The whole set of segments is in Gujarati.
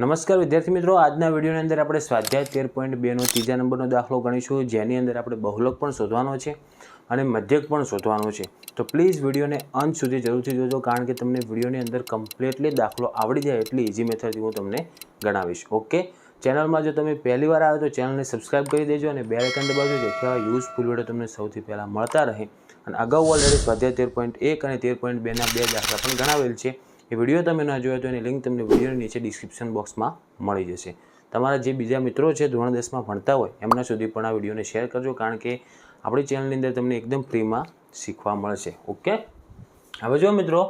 નમસ્કાર વિદ્યાર્થી મિત્રો, આજના વિડીયોની અંદર આપણે સ્વાધ્યાય તેર પોઈન્ટ બેનો ત્રીજા નંબરનો દાખલો ગણીશું, જેની અંદર આપણે બહુલક પણ શોધવાનો છે અને મધ્યક પણ શોધવાનો છે. તો પ્લીઝ વિડીયોને અંત સુધી જરૂરથી જોજો, કારણ કે તમને વિડીયોની અંદર કમ્પ્લીટલી દાખલો આવડી જાય એટલી ઇઝી મેથડથી હું તમને ગણાવીશ. ઓકે? ચેનલમાં જો તમે પહેલી વાર આવે તો ચેનલને સબસ્ક્રાઇબ કરી દેજો અને બે આઇકન દબાવજો, જેથી આવા યુઝફુલ વીડિયો તમને સૌથી પહેલાં મળતા રહે. અને અગાઉ ઓલરેડી સ્વાધ્યાય તેર પોઈન્ટ એક અને તેર પોઈન્ટ બેના બે દાખલા પણ ગણાવેલ છે. એ વીડિયો તમે ન જોયો તો એની લિંક તમને વિડીયોની નીચે ડિસ્ક્રિપ્શન બોક્સમાં મળી જશે. તમારા જે બીજા મિત્રો છે ધોરણ દસમાં ભણતા હોય, એમના સુધી પણ આ વિડીયોને શેર કરજો કારણ કે આપણી ચેનલની અંદર તમને એકદમ ફ્રીમાં શીખવા મળશે. ઓકે હવે જો મિત્રો,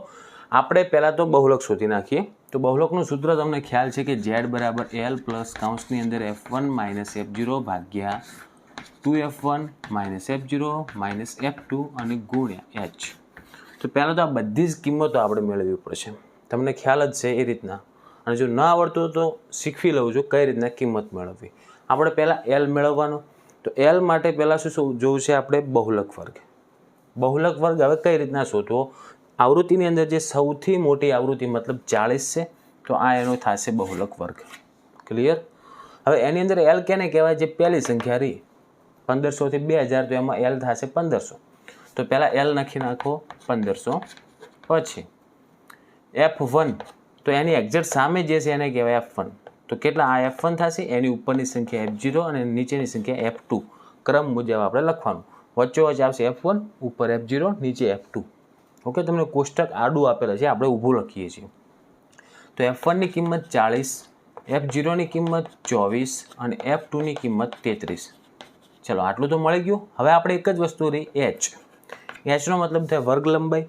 આપણે પહેલાં તો બહુલક શોધી નાખીએ. તો બહુલકનું સૂત્ર તમને ખ્યાલ છે કે ઝેડ બરાબર એલ પ્લસ કાઉન્સની અંદર F one minus F zero ભાગ્યા two F one minus F zero minus F two અને ગુણ્યા એચ તો પહેલાં તો આ બધી જ કિંમતો આપણે મેળવવી પડશે. તમને ખ્યાલ જ છે એ રીતના. અને જો ન આવડતું તો શીખવી લઉં છું કઈ રીતના કિંમત મેળવવી. આપણે પહેલાં એલ મેળવવાનો. તો એલ માટે પહેલાં શું જોવું છે આપણે? બહુલક વર્ગ. બહુલક વર્ગ હવે કઈ રીતના શોધવો? આવૃત્તિની અંદર જે સૌથી મોટી આવૃત્તિ મતલબ ચાળીસ છે, તો આ એનો થશે બહુલક વર્ગ. ક્લિયર હવે એની અંદર એલ કેને કહેવાય? જે પહેલી સંખ્યા રહી પંદરસોથી બે હજાર, તો એમાં એલ થશે પંદરસો. તો પહેલાં એલ નાખી નાખો, પંદરસો પછી. એફ વન તો એની એક્ઝેક્ટ સામે જે છે એને કહેવાય એફ વન તો કેટલા આ એફ વન થશે? એની ઉપરની સંખ્યા એફ જીરો અને નીચેની સંખ્યા એફ ટુ ક્રમ મુજબ આપણે લખવાનું. વચ્ચે વચ્ચે આવશે એફ વન ઉપર એફ જીરો નીચે એફ ટુ ઓકે તમને કોષ્ટક આડું આપેલા છે, આપણે ઊભું લખીએ છીએ. તો એફ વનની કિંમત ચાળીસ એફ જીરોની કિંમત ચોવીસ અને એફ ટુની કિંમત તેત્રીસ. ચલો, આટલું તો મળી ગયું. હવે આપણે એક જ વસ્તુ રહી એચ એચનો મતલબ થાય વર્ગ લંબાઈ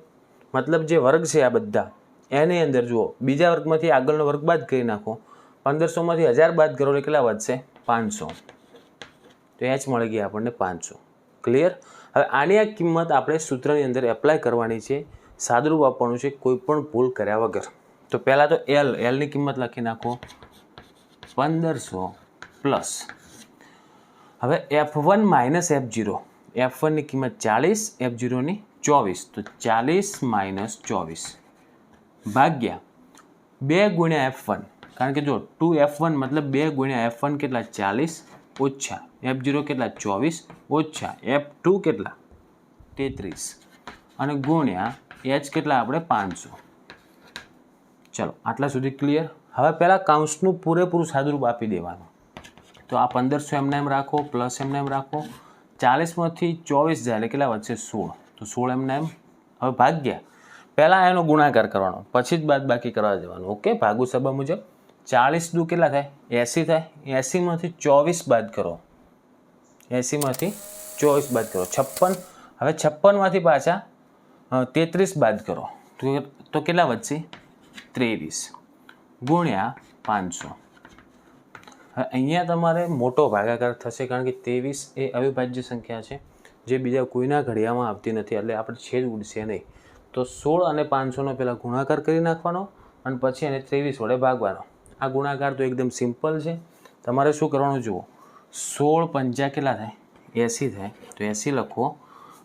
મતલબ જે વર્ગ છે આ બધા એની અંદર જુઓ, બીજા વર્ગમાંથી આગળનો વર્ગ બાદ કરી નાખો. પંદરસોમાંથી હજાર બાદ કરો એટલે કેટલા વધશે? પાંચસો. તો એચ મળી ગઈ આપણને પાંચસો. ક્લિયર હવે આની આ કિંમત આપણે સૂત્રની અંદર એપ્લાય કરવાની છે. સાદરૂપ આપવાનું છે કોઈ પણ ભૂલ કર્યા વગર. તો પહેલાં તો એલ એલની કિંમત લખી નાખો. પંદરસો પ્લસ હવે F one minus F zero F વનની કિંમત ચાલીસ એફ જીરોની ચોવીસ. તો ચાલીસ માઇનસ ચોવીસ. ભાગ્યા બે ગુણ્યા એફ વન કારણ કે જો ટુ એફ વન મતલબ બે ગુણ્યા એફ વન કેટલા? ચાલીસ ઓછા એફ જીરો કેટલા? ચોવીસ ઓછા એફ ટુ કેટલા? તેત્રીસ. અને ગુણ્યા એચ કેટલા? આપણે પાંચસો. ચલો, આટલા સુધી ક્લિયર હવે પહેલાં કાઉન્સનું પૂરેપૂરું સાદુરૂપ આપી દેવાનું. તો આ પંદરસો એમને એમ રાખો પ્લસ એમને એમ રાખો. ચાલીસમાંથી ચોવીસ જાય એટલે કેટલા વધશે? સોળ. તો સોળ એમને એમ હવે ભાગ્યા. પહેલાં એનો ગુણાકાર કરવાનો, પછી જ બાદ બાકી કરવા જવાનું ઓકે ભાગુ સભા મુજબ ચાલીસ દુ કેટલા થાય? એંસી થાય. એંસીમાંથી ચોવીસ બાદ કરો. એંસીમાંથી ચોવીસ બાદ કરો. છપ્પન. હવે છપ્પનમાંથી પાછા તેત્રીસ બાદ કરો. તો કેટલા વધશે? ત્રેવીસ. ગુણ્યા પાંચસો. હવે અહીંયા તમારે મોટો ભાગાકાર થશે કારણ કે ત્રેવીસ એ અવિભાજ્ય સંખ્યા છે, જે બીજા કોઈના ઘડિયામાં આવતી નથી, એટલે આપણે છેદ ઉડશે નહીં. તો સોળ અને પાંચસોનો પહેલાં ગુણાકાર કરી નાખવાનો અને પછી એને ત્રેવીસ વડે ભાગવાનો. આ ગુણાકાર તો એકદમ સિમ્પલ છે. તમારે શું કરવાનું જુઓ? સોળ પંચા કેટલા થાય? એંસી થાય. તો એંસી લખો.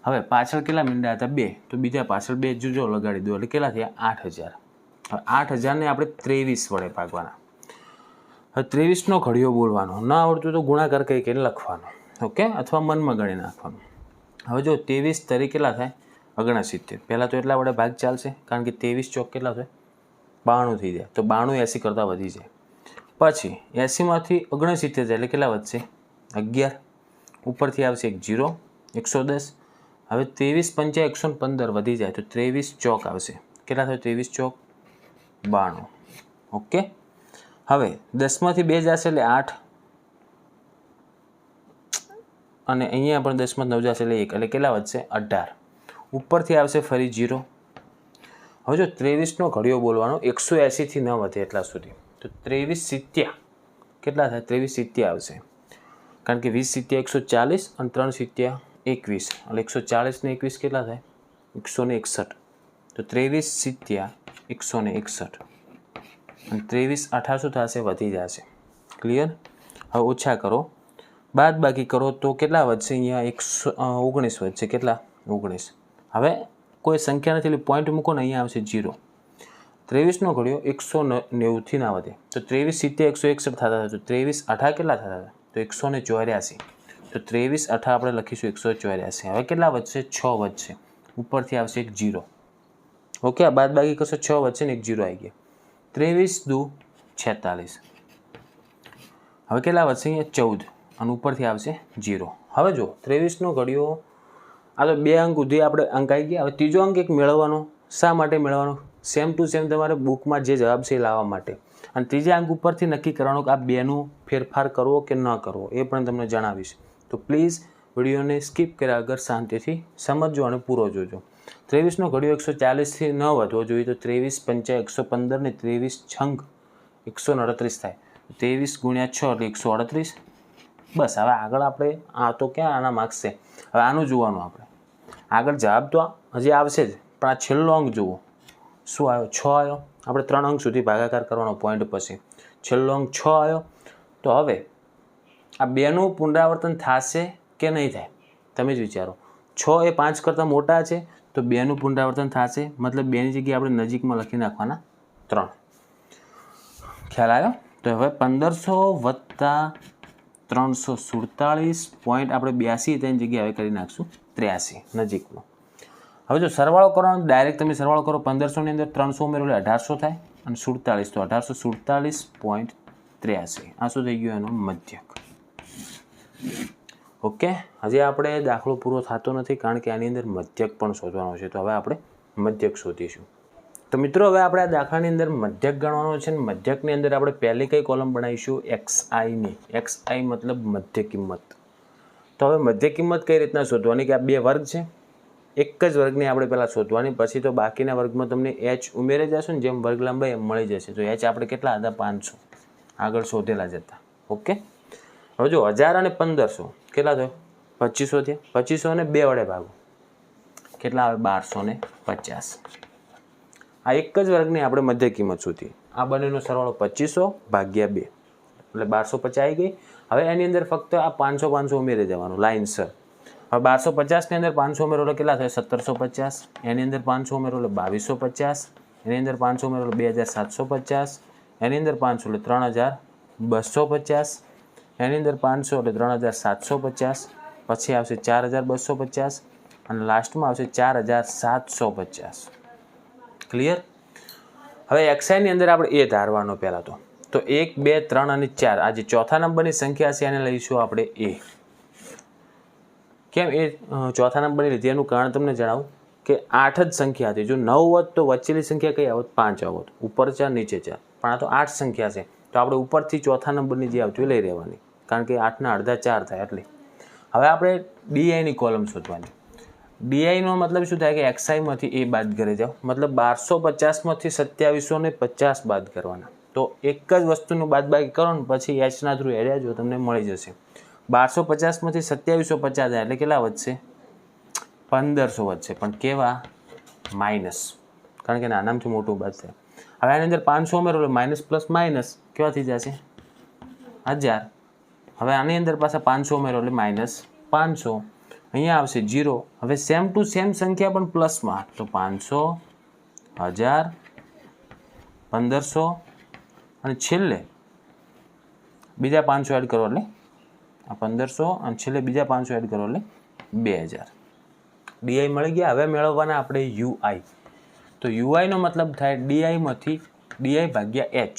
હવે પાછળ કેટલા મીંડા હતા? બે. તો બીજા પાછળ બે જુજો લગાડી દો. એટલે કેટલા થયા? આઠ હજાર. હવે આઠ હજારને આપણે ત્રેવીસ વડે ભાગવાના. હવે ત્રેવીસનો ઘડિયો બોલવાનો. ન આવડતું તો ગુણાકાર કરી કરીને લખવાનો. ઓકે? અથવા મનમાં ગણી નાખવાનું. હવે જો ત્રેવીસ તરી કેટલા થાય? ઓગણસિત્તેર પહેલાં તો એટલા વડે ભાગ ચાલશે, કારણ કે ત્રેવીસ ચોક કેટલા થાય બાણું થઈ જાય. તો બાણું એંસી કરતાં વધી જાય. પછી, એંસીમાંથી ઓગણસિત્તેર જાય એટલે કેટલા વધશે? અગિયાર. ઉપરથી આવશે એક જીરો, એકસો દસ. હવે ત્રેવીસ પંચા એકસો પંદર વધી જાય, તો ત્રેવીસ ચોક આવશે. કેટલા થાય? ત્રેવીસ ચોક? બાણું. ઓકે? હવે, દસમાંથી બે જશે એટલે આઠ. અને અહીંયા પણ દસમાં નવ જશે એટલે એક. એટલે કેટલા વધશે? અઢાર. ઉપરથી આવશે ફરી જીરો. હવે જો ત્રેવીસનો ઘડિયો બોલવાનો, એકસો એંસીથી ન વધે એટલા સુધી, તો ત્રેવીસ સિત્યા કેટલા થાય? ત્રેવીસ સિત્યા આવશે. કારણ કે વીસ સિત્યા એકસો ચાલીસ અને ત્રણ સિત્યા એકવીસ. એટલે એકસો ચાલીસ ને એકવીસ કેટલા થાય? એકસો ને એકસઠ. તો ત્રેવીસ સિત્યા એકસો ને એકસઠ. અને ત્રેવીસ અઠારસો થશે? વધી જશે. ક્લિયર હવે ઓછા કરો. બાદ બાકી કરો તો કેટલા વધશે? અહીંયા એકસો ઓગણીસ વધશે. કેટલા? ઓગણીસ. હવે કોઈ સંખ્યા નથી, એટલે પોઈન્ટ મૂકો ને અહીંયા આવશે જીરો ત્રેવીસનો ઘડિયો એકસો નેવુંથી ના વધે. તો ત્રેવીસ સિત્તેર, એકસો એકસઠ થતા હતા તો ત્રેવીસ અઠા કેટલા થતા હતા તો એકસો ને ચોર્યાસી. તો ત્રેવીસ અઠા આપણે લખીશું એકસો ચોર્યાસી. હવે કેટલા વધશે? છ વધશે. ઉપરથી આવશે એક જીરો ઓકે આ બાદ બાકી કશો છ વધશે ને એક જીરો આવી ગયા. ત્રેવીસ દુ છેતાલીસ. હવે કેટલા વધશે અહીંયા? ચૌદ. અને ઉપરથી આવશે જીરો હવે જો ત્રેવીસનો ઘડિયો આ તો બે અંક સુધી આપણે અંક આવી ગયા. હવે ત્રીજો અંક એક મેળવવાનો. શા માટે મેળવવાનો? સેમ ટુ સેમ તમારે બુકમાં જે જવાબ છે એ લાવવા માટે. અને ત્રીજા અંક ઉપરથી નક્કી કરવાનું કે આ બેનું ફેરફાર કરવો કે ન કરવો એ પણ તમને જણાવીશ. તો પ્લીઝ વિડીયોને સ્કીપ કર્યા વગર શાંતિથી સમજજો અને પૂરો જોજો. ત્રેવીસનો ઘડિયો એકસો ચાલીસથી ન વધવો જોઈએ તો ત્રેવીસ પંચા એકસો પંદર ને ત્રેવીસ છંગ એકસો અડત્રીસ થાય. ત્રેવીસ ગુણ્યા છ એટલે એકસો અડત્રીસ. બસ, હવે આગળ આપણે આ તો ક્યાં આના માર્ક્સ હવે આનું જોવાનું આપણે. આગળ જવાબ તો હજી આવશે જ. પણ આ છેલ્લો અંક જુઓ. શું આવ્યો? છ આવ્યો. આપણે ત્રણ અંક સુધી ભાગાકાર કરવાનો પોઈન્ટ પછી. છેલ્લો અંક છ આવ્યો. તો હવે આ બેનું પુનરાવર્તન થશે કે નહીં થાય? તમે જ વિચારો. છ એ પાંચ કરતાં મોટા છે, તો બેનું પુનરાવર્તન થશે. મતલબ બેની જગ્યાએ આપણે નજીકમાં લખી નાખવાના ત્રણ. ખ્યાલ આવ્યો? તો હવે પંદરસો વત્તા ત્રણસો સુડતાલીસ પોઈન્ટ આપણે બ્યાસી તેની જગ્યાએ હવે કરી નાખશું. ત્ર્યાસી, નજીકનું. હવે જો સરવાળો કરવાનો ડાયરેક્ટ તમે સરવાળો કરો પંદરસોની અંદર ત્રણસો ઉમેરો અઢારસો થાય અને સુડતાલીસ, તો અઢારસો સુડતાલીસ પોઈન્ટ ત્ર્યાસી. આ શું થઈ ગયું? એનો મધ્યક. ઓકે? હજી આપણે દાખલો પૂરો થતો નથી, કારણ કે આની અંદર મધ્યક પણ શોધવાનો છે. તો હવે આપણે મધ્યક શોધીશું. તો મિત્રો, હવે આપણે આ દાખલાની અંદર મધ્યક ગણવાનો છે ને મધ્યકની અંદર આપણે પહેલી કઈ કોલમ બનાવીશું? એક્સ આઈની એક્સ આઈ મતલબ મધ્ય કિંમત. તો હવે મધ્ય કિંમત કઈ રીતના શોધવાની કે આ બે વર્ગ છે? એક જ વર્ગની આપણે પહેલાં શોધવાની, પછી તો બાકીના વર્ગમાં તમને એચ ઉમેરી જશો ને જેમ વર્ગ લંબાઈ એમ મળી જશે. તો એચ આપણે કેટલા હતા? પાંચસો. આગળ શોધેલા જતા ઓકે? હવે જો હજાર અને પંદરસો કેટલા થયો? પચીસો થયા. પચીસો અને બે વડે ભાગો. કેટલા આવે? બારસો ને પચાસ. આ એક જ વર્ગની આપણે મધ્ય કિંમત શોધી આ બંનેનો સરવાળો પચીસો ભાગ્યા બે. એટલે બારસો પચાસ આવી ગઈ. હવે એની અંદર ફક્ત આ પાંચસો પાંચસો ઉમેરી દેવાનું લાઇનસર હવે બારસો પચાસની અંદર પાંચસો ઉમેરો એટલે કેટલા થાય સત્તરસો પચાસ. એની અંદર પાંચસો ઉમેરો એટલે બાવીસો પચાસ. એની અંદર પાંચસો ઉમેરો એટલે બે હજાર સાતસો પચાસ. એની અંદર પાંચસો એટલે ત્રણ હજાર બસો પચાસ. એની અંદર પાંચસો એટલે ત્રણ હજાર સાતસો પચાસ. પછી આવશે ચાર હજાર બસો પચાસ અને લાસ્ટમાં આવશે ચાર હજાર સાતસો પચાસ. ક્લિયર હવે એક્સાઈની અંદર આપણે એ ધારવાનો પહેલાં તો. તો એક, બે, ત્રણ અને ચાર. આ જે ચોથા નંબરની સંખ્યા છે, એને લઈશું આપણે એ. કેમ એ ચોથા નંબરની લીધી? એનું કારણ તમને જણાવું કે આઠ જ સંખ્યા હતી. જો નવ હોત તો વચ્ચેની સંખ્યા કઈ આવત? પાંચ આવત. ઉપર ચાર, નીચે ચાર. પણ આ તો આઠ સંખ્યા છે. તો આપણે ઉપરથી ચોથા નંબરની જે આવતી લઈ રહેવાની. કારણ કે આઠના અડધા ચાર થાય એટલે. હવે આપણે ડીઆઈની કોલમ શોધવાની. ડીઆઈનો મતલબ શું થાય કે એક્સઆઈમાંથી એ બાદ કરી જાઓ. મતલબ બારસો પચાસમાંથી સત્યાવીસો ને પચાસ બાદ કરવાના. તો એક જ વસ્તુનું બાદબાકી કરો ને પછી એચના થ્રુ એરિયા જો તમને મળી જશે. બારસો પચાસમાંથી સત્યાવીસો પચાસ એટલે કેટલા વધશે? પંદરસો વધશે. પણ કેવા? માઇનસ. કારણ કે નાનામાંથી મોટું વધશે હવે આની અંદર પાંચસો ઉમેરો માઇનસ પ્લસ માઇનસ કેવા થઈ જશે? હજાર. હવે આની અંદર પાછા પાંચસો ઉમેરો એટલે માઇનસ પાંચસો. અહીંયા આવશે જીરો હવે સેમ ટુ સેમ સંખ્યા પણ પ્લસમાં તો પાંચસો, હજાર, પંદરસો અને છેલ્લે બીજા પાંચસો એડ કરો એટલે આ પંદરસો અને છેલ્લે બીજા પાંચસો એડ કરો એટલે બે હજાર. ડીઆઈ મળી ગયા. હવે મેળવવાના આપણે યુઆઈ તો યુઆઈનો મતલબ થાય ડીઆઈમાંથી ડીઆઈ ભાગ્યા એચ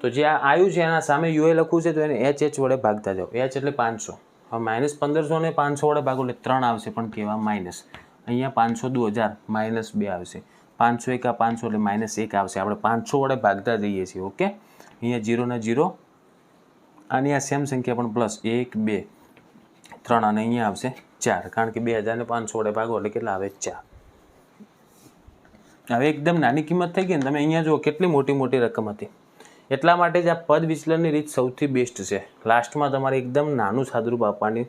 તો જે આ આવ્યું છે, એના સામે યુઆઈ લખવું છે, તો એને એચ એચ વડે ભાગતા જાઓ. એચ એટલે પાંચસો. હવે માઇનસ પંદરસો ને પાંચસો વડે ભાગો એટલે ત્રણ આવશે, પણ કેવા માઇનસ અહીંયા પાંચસો દો હજાર માઇનસ બે આવશે. પાંચસો એકા પાંચસો એટલે માઇનસ એક આવશે. આપણે પાંચસો વડે ભાગતા જઈએ છીએ ઓકે અહીંયા જીરોના જીરો આની આ સેમ સંખ્યા પણ પ્લસ એક, બે, ત્રણ અને અહીંયા આવશે ચાર. કારણ કે બે હજારને પાંચસો વડે ભાગો એટલે કેટલા આવે? ચાર. હવે એકદમ નાની કિંમત થઈ ગઈ ને તમે અહીંયા જુઓ કેટલી મોટી મોટી રકમ હતી. એટલા માટે જ આ પદ વિચલનની રીત સૌથી બેસ્ટ છે. લાસ્ટમાં તમારે એકદમ નાનું સાદરૂપ આપવાની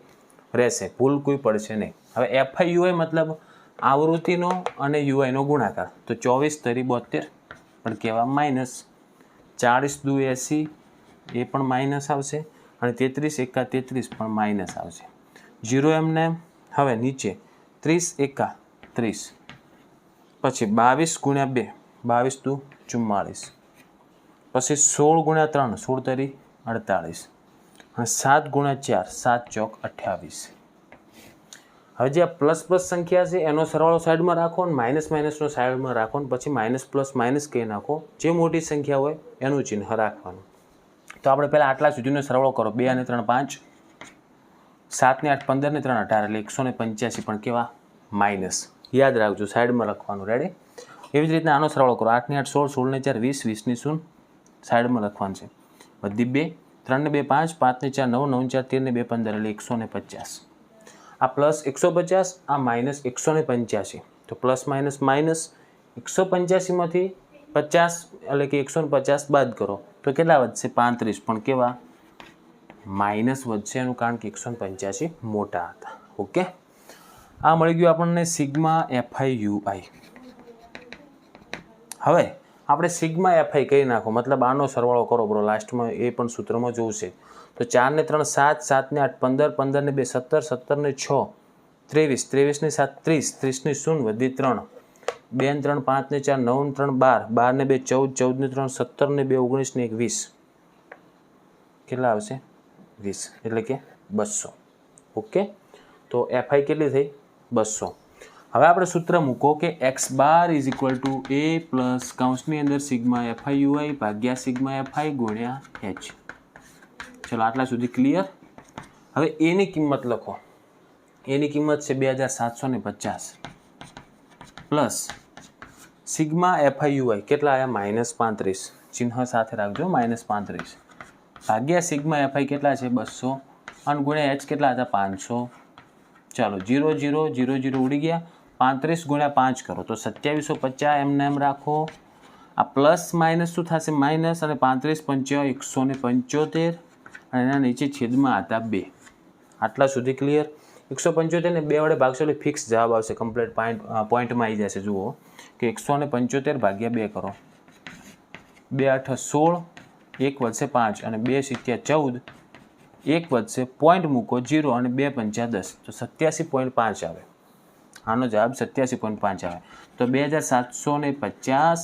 રહેશે. ભૂલ કોઈ પડશે નહીં. હવે એફઆઈયુઆઈ મતલબ આવૃત્તિનો અને યુઆઈનો ગુણાકાર. તો ચોવીસ તરી બોતેર પણ કહેવા માઇનસ ચાળીસ દુ એંસી, એ પણ માઇનસ આવશે. અને તેત્રીસ એકા તેત્રીસ પણ માઇનસ આવશે. જીરો એમને હવે નીચે ત્રીસ એકા ત્રીસ. પછી બાવીસ ગુણ્યા બે, બાવીસ દુ ચુમ્માળીસ. પછી સોળ ગુણ્યા ત્રણ, સોળ તરી અડતાળીસ. અને સાત ગુણ્યા ચાર, સાત ચોક અઠ્યાવીસ હવે જે આ પ્લસ પ્લસ સંખ્યા છે, એનો સરવાળો સાઈડમાં રાખો અને માઇનસ માઇનસનો સાઈડમાં રાખો અને પછી માઇનસ પ્લસ માઇનસ કહી નાખો. જે મોટી સંખ્યા હોય, એનું ચિહ્ન રાખવાનું. તો આપણે પહેલાં આટલા સુધીનો સરવાળો કરો. બે અને ત્રણ પાંચ. સાત ને આઠ, પંદર ને ત્રણ અઢાર, એટલે એકસો ને પંચ્યાસી પણ કેવા? માઇનસ યાદ રાખજો સાઈડમાં લખવાનું. રેડી એવી જ રીતના આનો સરવાળો કરો. આઠ ને આઠ, સોળ સોળ ને ચાર, વીસ વીસની શૂન્ય. સાઈડમાં લખવાનું છે. બધી બે. ત્રણ ને બે, પાંચ. પાંચ ને ચાર, નવ નવ ચાર, તેર ને બે, પંદર, એટલે એકસો ને પચાસ. આ પ્લસ એકસો પચાસ, આ માઇનસ એકસો ને પંચ્યાસી. તો પ્લસ માઇનસ માઇનસ એકસો પંચ્યાસીમાંથી પચાસ, એટલે કે એકસો ને પચાસ બાદ કરો. તો કેટલા વધશે? પાંત્રીસ. પણ કેવા? માઇનસ વધશે એનું કારણ કે એકસો ને પંચ્યાસી મોટા હતા. ઓકે? આ મળી ગયું આપણને સિગ્મા એફઆઈ યુઆઈ. હવે, આપણે સિગ્મા એફઆઈ કહી નાખો. મતલબ આનો સરવાળો કરો, બરો. લાસ્ટમાં એ પણ સૂત્રમાં જોશે. તો ચારને ત્રણ, સાત સાતને આઠ, પંદર પંદરને બે, સત્તર સત્તરને છ, ત્રેવીસ ત્રેવીસની સાત, ત્રીસ ત્રીસની શૂન્ય, વધી ત્રણ. બે ને ત્રણ પાંચને ચાર નવને ત્રણ, બાર. બારને બે, ચૌદ ચૌદને ત્રણ સત્તરને બે ઓગણીસને એક વીસ કેટલા આવશે? વીસ. એટલે કે બસો. ઓકે? તો એફઆઈ કેટલી થઈ? બસો. હવે આપણે સૂત્ર મૂકો કે X bar is equal to A plus કાઉન્સની અંદર sigma F I U I ભાગ્યા સિગ્મા એફઆઈ ગુણ્યા એચ. ચલો આટલા સુધી ક્લિયર હવે એની કિંમત લખો. એની કિંમત છે બે હજાર સાતસો ને પચાસ. પ્લસ સિગ્મા એફઆઈ યુઆઈ કેટલા આવ્યા માઇનસ પાંત્રીસ. ચિહ્ન સાથે રાખજો માઇનસ પાંત્રીસ. ભાગ્યા સિગ્મા એફઆઈ કેટલા છે? બસો. અને ગુણ્યા એચ કેટલા હતા? પાંચસો. ચાલો જીરો જીરો જીરો જીરો ઉડી ગયા. પાંત્રીસ ગુણ્યા પાંચ કરો, તો સત્યાવીસો પચાસ એમને એમ રાખો. આ પ્લસ માઇનસ શું થશે? માઇનસ અને પાંત્રીસ પંચા એકસો ને પંચોતેર. અને એના નીચે છેદમાં હતા બે. આટલા સુધી ક્લિયર એકસો પંચોતેરને બે વડે ભાગશો એટલે ફિક્સ જવાબ આવશે કમ્પ્લીટ પોઈન્ટ પોઈન્ટમાં આવી જશે, જુઓ. કે એકસો ને પંચોતેર ભાગ્યા બે કરો. બે આઠ સોળ, એક વધશે પાંચ અને બે સિત્યા ચૌદ, એક વધશે પોઈન્ટ મૂકો જીરો અને બે પંચા દસ. તો સત્યાસી પોઈન્ટ પાંચ આવે. આનો જવાબ સત્યાસી પોઈન્ટ પાંચ આવે. તો બે હજાર સાતસો ને પચાસ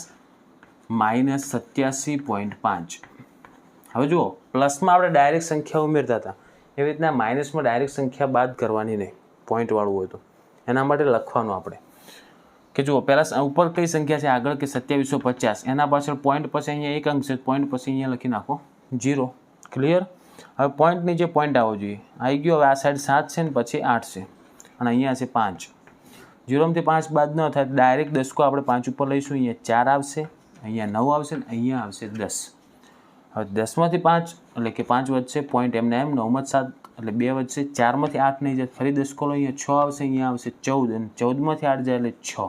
માઇનસ સત્યાસી પોઈન્ટ પાંચ. હવે જુઓ પ્લસમાં આપણે ડાયરેક્ટ સંખ્યા ઉમેરતા હતા. એવી રીતના માઇનસમાં ડાયરેક્ટ સંખ્યા બાદ કરવાની નહીં. પોઈન્ટવાળું હોય તો. એના માટે લખવાનું આપણે. કે જુઓ, પહેલાં ઉપર કઈ સંખ્યા છે આગળ કે સત્યાવીસો પચાસ? એના પાછળ પોઈન્ટ પછી અહીંયા એક અંક છે. પોઈન્ટ પછી અહીંયા લખી નાખો. જીરો ક્લિયર હવે પોઈન્ટ નીચે પોઈન્ટ આવવો જોઈએ. આવી ગયો, હવે આ સાઈડ સાત છે ને પછી આઠ છે. અને અહીંયા છે પાંચ. જીરોમાંથી પાંચ બાદ ન થાય ડાયરેક્ટ દસકો આપણે પાંચ ઉપર લઈશું. અહીંયા ચાર આવશે, અહીંયા નવ આવશે ને અહીંયા આવશે દસ. હવે દસમાંથી પાંચ, એટલે કે પાંચ વધશે પોઈન્ટ એમને એમ નવમાં સાત, એટલે બે વધશે, ચારમાંથી આઠ નહીં જાય, ફરી દસ કોલો અહીંયા છ આવશે, અહીંયા આવશે ચૌદ, અને ચૌદમાંથી આઠ જાય એટલે છ.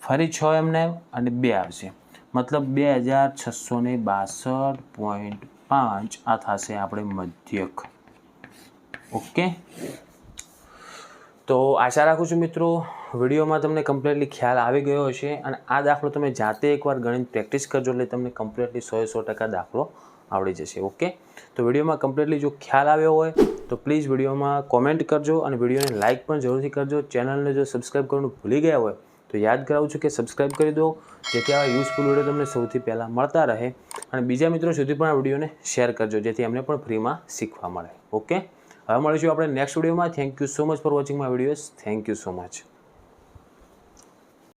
ફરી છ એમને એમ, અને બે આવશે. મતલબ બે હજાર છસો ને બાસઠ પોઈન્ટ પાંચ, આ થશે આપણે મધ્યક. ઓકે? તો આશા રાખું છું મિત્રો વિડીયોમાં તમને કમ્પ્લીટલી ખ્યાલ આવી ગયો હશે અને આ દાખલો તમે જાતે એકવાર ગણિત પ્રેક્ટિસ કરજો એટલે તમને કમ્પ્લીટલી સો સો ટકા દાખલો આવડી જશે ઓકે તો વિડીયોમાં કમ્પ્લીટલી જો ખ્યાલ આવ્યો હોય, તો પ્લીઝ વિડીયોમાં કોમેન્ટ કરજો અને વિડીયોને લાઇક પણ જરૂરથી કરજો. ચેનલને જો સબસ્ક્રાઈબ કરવાનું ભૂલી ગયા હોય, તો યાદ કરાવું છું કે સબસ્ક્રાઈબ કરી દો, જેથી આવા યુઝફુલ વીડિયો તમને સૌથી પહેલાં મળતા રહે. અને બીજા મિત્રો સુધી પણ આ વિડીયોને શેર કરજો, જેથી એમને પણ ફ્રીમાં શીખવા મળે ઓકે હવે મળીશું આપણે નેક્સ્ટ વિડીયોમાં. Thank you so much for watching my videos thank you so much